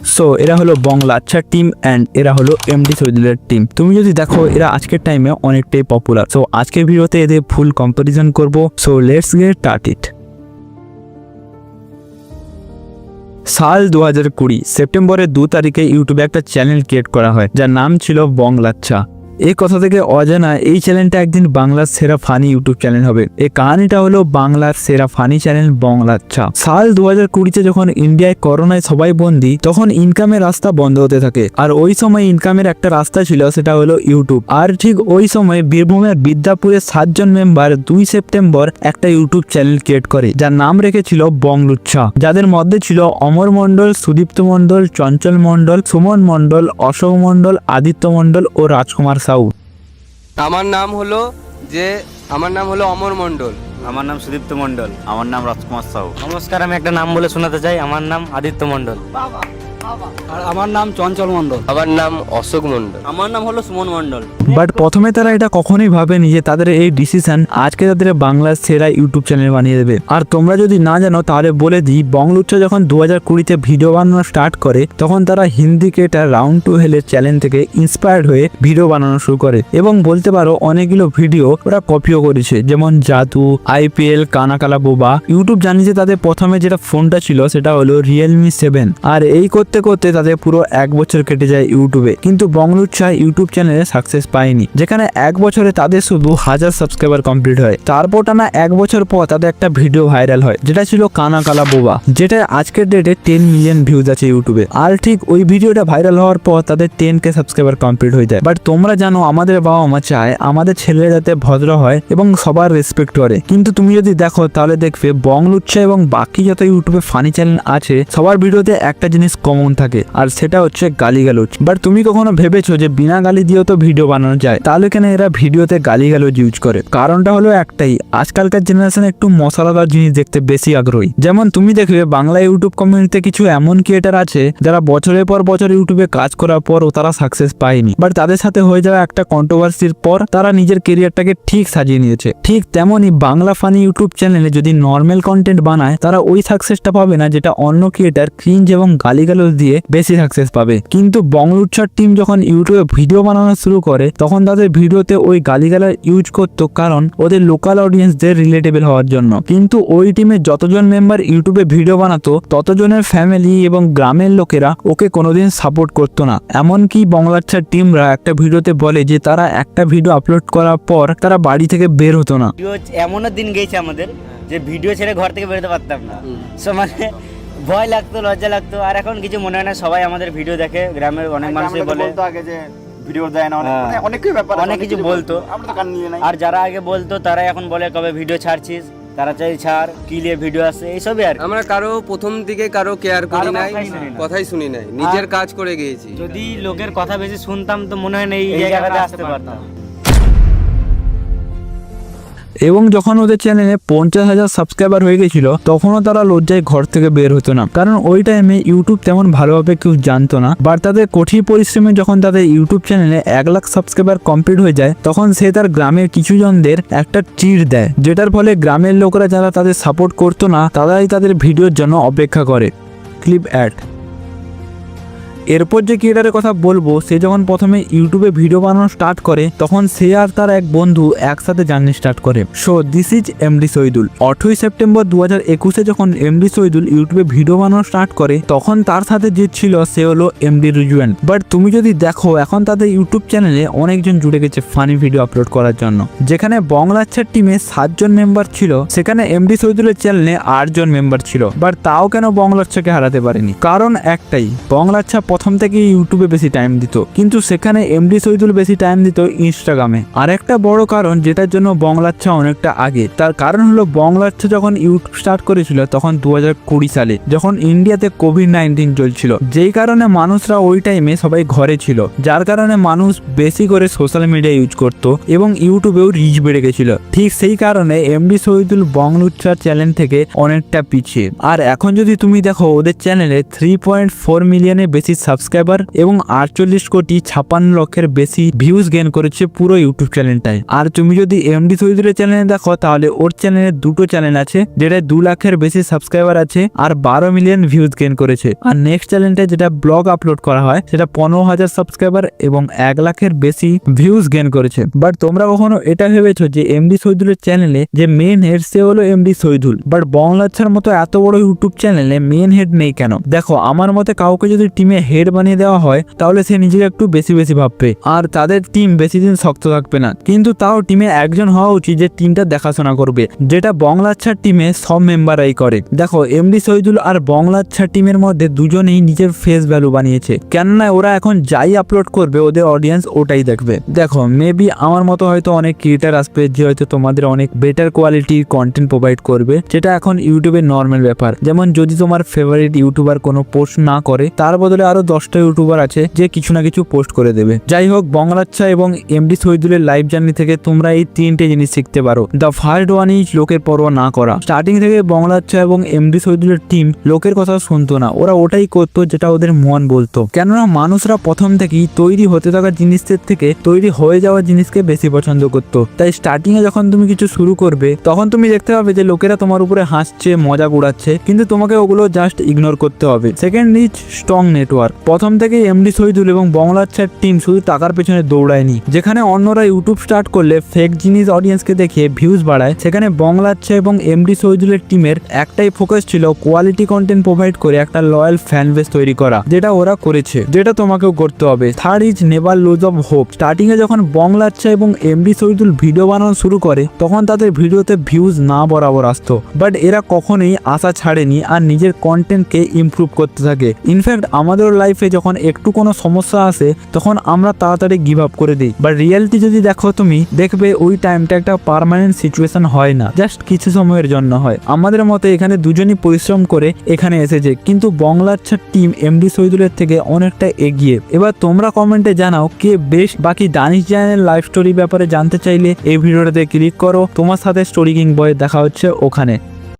So এরা হলো বংলা আচ্ছা টিম অ্যান্ড এরা হলো এমডি সৈদুলের টিম তুমি যদি দেখো, এরা আজকের টাইমে অনেকটাই পপুলার সো আজকের ভিডিওতে এদের ফুল কম্পারিজন করব। So let's get start it সাল দু হাজার কুড়ি, সেপ্টেম্বরের দু তারিখে ইউটিউবে একটা চ্যানেল ক্রিয়েট করা হয়, যার নাম ছিল বংলাচ্ছা এই কথা থেকে অজানা এই চ্যানেলটা একদিন বাংলার সেরা ফানি ইউটিউব চ্যানেল হবে। এই কাহিনীটা হলো বাংলার সেরা ফানি চ্যানেল বংলাচ্ছা সাল দু হাজার কুড়িতে যখন ইন্ডিয়ায় করোনায় সবাই বন্দি, তখন ইনকামের রাস্তা বন্ধ হতে থাকে। আর ওই সময় ইনকামের একটা রাস্তা ছিল, সেটা হলো ইউটিউব আর ঠিক ওই সময় বীরভূমের বিদ্যাপুরের সাতজন মেম্বার দুই সেপ্টেম্বর একটা ইউটিউব চ্যানেল ক্রিয়েট করে, যার নাম রেখেছিল বংলুচ্ছা যাদের মধ্যে ছিল অমর মণ্ডল, সুদীপ্ত মণ্ডল, চঞ্চল মণ্ডল, সুমন মণ্ডল, অশোক মণ্ডল, আদিত্য মণ্ডল ও রাজকুমার সাউ। আমার নাম হলো যে আমার নাম হলো অমর মণ্ডল। আমার নাম সুদীপ্ত মন্ডল আমার নাম রাজকুমার সাউ। নমস্কার আমি একটা নাম বলে শোনাতে চাই আমার নাম আদিত্য মণ্ডল। আর আমার নাম চঞ্চল মণ্ডল। আমার নাম অশোক মণ্ডল। আমার নাম হলো সুমন মণ্ডল। বাট প্রথমে তারা এটা কখনোই ভাবেনি যে তাদের এই ডিসিশন আজকে তাদের বাংলার সেরা ইউটিউব চ্যানেল বানিয়ে দেবে। আর তোমরা যদি না জানো তাহলে বলে দিই বংলুচ্চ যখন দু হাজার কুড়িতে ভিডিও বানানো স্টার্ট করে তখন তারা হিন্দি ক্রিয়েটার রাউন্ড টু হেলের চ্যানেল থেকে ইন্সপায়ার্ড হয়ে ভিডিও বানানো শুরু করে। এবং বলতে পারো অনেকগুলো ভিডিও ওরা কপিও করেছে। যেমন জাদু আইপিএল কানাকালা বোবা। ইউটিউব জানি যে তাদের প্রথমে যেটা ফোনটা ছিল সেটা হলো রিয়েলমি সেভেন আর এই করতে করতে করতে তাদের পুরো এক বছর কেটে যায় ইউটিউবে। কিন্তু বংলুচ্ছা ইউটিউব চ্যানেলে সাকসেস পায়নি। যেখানে এক বছরে তাদের শুধু হাজার সাবস্ক্রাইবার কমপ্লিট হয়। তারপর টানা এক বছর পর তাদের একটা ভিডিও ভাইরাল হয়, যেটা ছিল কানা কালা বোবা, যেটা আজকের ডেটে টেন মিলিয়ন ভিউজ আছে ইউটিউবে। আর ঠিক ওই ভিডিওটা ভাইরাল হওয়ার পর তাদের টেন কে সাবস্ক্রাইবার কমপ্লিট হয়ে যায়। বাট তোমরা জানো, আমাদের বাবা মা চায়, আমাদের ছেলেরা যাতে ভদ্র হয় এবং সবার রেসপেক্ট করে। কিন্তু তুমি যদি দেখো, তাহলে দেখবে বংলুচ্ছা এবং বাকি যত ইউটিউবে ফানি চ্যানেল আছে, সবার ভিডিওতে একটা জিনিস কমন থাকে। আর সেটা হচ্ছে গালিগালোচ বাট তুমি কখনো ভেবেছো যে বিনা গালি দিয়েও তো ভিডিও বানানো যায়? তাহলে কেন এরা ভিডিওতে গালিগালোচ ইউজ করে? কারণটা হলো একটাই, আজকালকার জেনারেশন একটু মশলাদার জিনিস দেখতে বেশি আগ্রহী। যেমন তুমি দেখবে বাংলা ইউটিউব কমিউনিটিতে কিছু এমন ক্রিয়েটার আছে, যারা বছরের পর বছর ইউটিউবে কাজ করার পরও তারা সাকসেস পায়নি। বাট তাদের সাথে হয়ে যাওয়া একটা কন্ট্রোভার্সির পর তারা নিজের কেরিয়ারটাকে ঠিক সাজিয়ে নিয়েছে। ঠিক তেমনই বাংলা ফানি ইউটিউব চ্যানেলে যদি নর্মাল কন্টেন্ট বানায়, তারা ওই সাকসেসটা পাবে না যেটা অন্য ক্রিয়েটার ক্রিঞ্জ এবং গালিগালোজ দিয়ে বেশি সাকসেস পাবে। কিন্তু বংলুচ্ছার টিম যখন ইউটিউবে ভিডিও বানানো শুরু করে তখন তাদের ভিডিওতে ওই গালিগালার ইউজ করতো কারণ ওদের লোকাল অডিয়েন্সদের রিলেটেবল হওয়ার জন্য। কিন্তু ওই টিমে যতজন মেম্বার ইউটিউবে ভিডিও বানাতো ততজনের ফ্যামিলি এবং গ্রামের লোকেরা ওকে কোনোদিন সাপোর্ট করতো না। এমনকি বংলাচ্ছার টিমরা একটা ভিডিওতে বলে যে তারা একটা ভিডিও আপলোড করার পর তারা বাড়ি থেকে বের হতো না। এমনও দিন গেছে আমাদের যে ভিডিও ছেড়ে ঘর থেকে বেরোতে পারতাম না। সো মানে ভয় লাগতো লজ্জা লাগতো। আর এখন কিছু মনে হয় না সবাই আমাদের ভিডিও দেখে গ্রামের অনেক মানুষই বলে বলতো আগে যে ভিডিও দেয় না অনেক ব্যাপার অনেক কিছু বলতো। আমরা তো কান নিয়ে নাই। আর যারা আগে বলতো তারা এখন বলে কবে ভিডিও ছাড়ছিস? তারা চাই ছাড় কি নিয়ে ভিডিও আসছে? এইসবই আর কি। আমরা কারও প্রথম দিকে কারও কেয়ার করি নাই কথাই শুনি নাই। নিজের কাজ করে গিয়েছি। যদি লোকের কথা বেশি শুনতাম তো মনে হয় না এই আসতে আসতে পারতাম। এবং যখন ওদের চ্যানেলে পঞ্চাশ হাজার সাবস্ক্রাইবার হয়ে গেছিল, তখনও তারা লজ্জায় ঘর থেকে বের হতো না। কারণ ওই টাইমে ইউটিউব তেমন ভালোভাবে কেউ জানতো না। বাট তাদের কঠিন পরিশ্রমে যখন তাদের ইউটিউব চ্যানেলে এক লাখ সাবস্ক্রাইবার কমপ্লিট হয়ে যায়, তখন সে তার গ্রামের কিছু জনদের একটা চিড় দেয়, যেটার ফলে গ্রামের লোকরা যারা তাদের সাপোর্ট করতো না, তারাই তাদের ভিডিওর জন্য অপেক্ষা করে। ক্লিপ অ্যাড এরপর যে ক্রিয়েটারের কথা বলব, সে যখন প্রথমে ইউটিউবে ভিডিও বানানো স্টার্ট করে, তখন সে আর তার এক বন্ধু একসাথে জার্নি স্টার্ট করে। So this is M D Saidul আঠই September দু হাজার একুশে যখন এমডি সৈদুল ইউটিউবে ভিডিও বানানো স্টার্ট করে, তখন তার সাথে যে ছিল, সে হলো এমডি রিজুয়ান বাট তুমি যদি দেখো, এখন তাদের ইউটিউব চ্যানেলে অনেকজন জুড়ে গেছে ফানি ভিডিও আপলোড করার জন্য। যেখানে বংলাচ্ছার টিমে সাতজন মেম্বার ছিল, সেখানে এমডি সৈদুলের চ্যানেলে আটজন মেম্বার ছিল। বাট তাও কেন বংলাচ্ছাকে হারাতে পারেনি? কারণ একটাই বংলাচ্ছা প্রথম থেকে ইউটিউবে বেশি টাইম দিত। কিন্তু সেখানে এমডি সৈদুল বেশি টাইম দিত ইনস্টাগ্রামে আর একটা বড় কারণ যেটার জন্য বংলাচ্ছা অনেকটা আগে, তার কারণ হলো বংলাচ্ছা যখন ইউটিউব স্টার্ট করেছিল তখন দু হাজার কুড়ি সালে, যখন ইন্ডিয়াতে কোভিড নাইন্টিন চলছিল। যেই কারণে মানুষরা ওই টাইমে সবাই ঘরে ছিল। যার কারণে মানুষ বেশি করে সোশ্যাল মিডিয়া ইউজ করত এবং ইউটিউবেও রিচ বেড়ে গেছিল। ঠিক সেই কারণে এমডি শহীদুল বংলুচ্ছার চ্যানেল থেকে অনেকটা পিছিয়ে। আর এখন যদি তুমি দেখো, ওদের চ্যানেলে থ্রি পয়েন্ট ফোর মিলিয়নের বেশি সাবস্ক্রাইবার এবং আটচল্লিশ কোটি ছাপ্পান্ন লক্ষের বেশি ভিউজ গেন করেছে পুরো ইউটিউব চ্যানেলটায় আর তুমি যদি এমডি শহীদুলের চ্যানেলে দেখো, তাহলে ওর চ্যানেলে দুটো চ্যানেল আছে যেটা দু লাখের বেশি সাবস্ক্রাইবার আছে আর বারো মিলিয়ন ভিউজ গেন করেছে। আর নেক্সট চ্যানেলটা যেটা ব্লগ আপলোড করা হয়, সেটা পনেরো হাজার সাবস্ক্রাইবার এবং এক লাখের বেশি ভিউজ গেন করেছে। বাট তোমরা কখনো এটা ভেবেছো যে এমডি শহীদুলের চ্যানেলে যে মেন হেড সে হলো এমডি শহীদুল? বাট বংলাচ্ছার মতো এত বড় ইউটিউব চ্যানেলে মেন হেড নেই কেন? দেখো, আমার মতে কাউকে যদি টিমে হেড বানিয়ে দেওয়া হয়, তাহলে সে নিজেকে একটু বেশি বেশি ভাববে। আর তাদের টিম বেশি দিন শক্ত থাকবে না। কিন্তু তাও টিমে একজন হওয়া উচিত যে টিমটা দেখাশোনা করবে, যেটা বংলাচ্ছার টিমে সব মেম্বাররাই করে। দেখো এমডি শহীদুল আর বংলাচ্ছার টিমের মধ্যে দুজনেই নিজের ফেস ভ্যালু বানিয়েছে। কেননা ওরা এখন যাই আপলোড করবে, ওদের অডিয়েন্স ওটাই দেখবে। দেখো মেবি আমার মতো হয়তো অনেক ক্রিয়েটার আসবে, যে হয়তো তোমাদের অনেক বেটার কোয়ালিটির কন্টেন্ট প্রোভাইড করবে, যেটা এখন ইউটিউবের নর্মাল ব্যাপার। যেমন যদি তোমার ফেভারিট ইউটিউবার কোনো পোস্ট না করে, তার বদলে আরও দশটা ইউটিউবার আছে যে কিছু না কিছু পোস্ট করে দেবে। যাই হোক বংলাচ্ছা এবং এমডি শহীদুলের লাইভ জার্নি থেকে তোমরা এই তিনটে জিনিস শিখতে পারো। দ্য ফার্স্ট ওয়ান ইজ লোকের পরোয়া না করা। স্টার্টিং থেকে বংলাচ্ছা এবং এমডি শহীদুলের টিম লোকের কথা শুনতো না। ওরা ওটাই করতো যেটা ওদের মন বলতো। কেননা মানুষরা প্রথম থেকেই তৈরি হতে থাকা জিনিসের থেকে তৈরি হয়ে যাওয়া জিনিসকে বেশি পছন্দ করতো। তাই স্টার্টিং এ যখন তুমি কিছু শুরু করবে, তখন তুমি দেখতে পাবে যে লোকেরা তোমার উপরে হাসছে, মজা উড়াচ্ছে কিন্তু তোমাকে ওগুলো জাস্ট ইগনোর করতে হবে। সেকেন্ড ইজ স্ট্রং নেটওয়ার্ক প্রথম থেকে এমডি শহীদুল এবং বংলাচ্ছার টিম শুধু টাকার পেছনে দৌড়ায়নি। যেখানে অন্যরা ইউটিউব স্টার্ট করলে ফেক জিনিস অডিয়েন্সকে দেখে ভিউজ বাড়ায়, সেখানে বাংলার বংলাচ্ছা এবং এমডি শহীদুলের টিমের একটাই ফোকাস ছিল কোয়ালিটি কন্টেন্ট প্রোভাইড করে একটা লয়াল ফ্যান বেস তৈরি করা, যেটা ওরা করেছে, যেটা তোমাকেও করতে হবে। Third is never lose of hope starting এ যখন বংলাচ্ছা এবং এমডি শহীদুল ভিডিও বানানো শুরু করে, তখন তাদের ভিডিওতে ভিউজ না বরাবর আসতো। বাট এরা কখনোই আশা ছাড়েনি আর নিজের কন্টেন্টকে ইমপ্রুভ করতে থাকে। ইনফ্যাক্ট আমাদের লাইফে যখন একটু কোনো সমস্যা আসে, তখন আমরা তাড়াতাড়ি গিভ আপ করে দিই। বা রিয়েলিটি যদি দেখো তুমি, দেখবে ওই টাইমটা একটা পার্মানেন্ট সিচুয়েশন হয় না। জাস্ট কিছু সময়ের জন্য হয়। আমাদের মতে এখানে দুজনই পরিশ্রম করে এখানে এসেছে। কিন্তু বংলাচ্ছার টিম এমডি শহীদুলের থেকে অনেকটা এগিয়ে। এবার তোমরা কমেন্টে জানাও কে বেশ। বাকি দানিশ জানের লাইফ স্টোরি ব্যাপারে জানতে চাইলে এই ভিডিওটাতে ক্লিক করো। তোমার সাথে স্টোরি কিং বয় দেখা হচ্ছে ওখানে।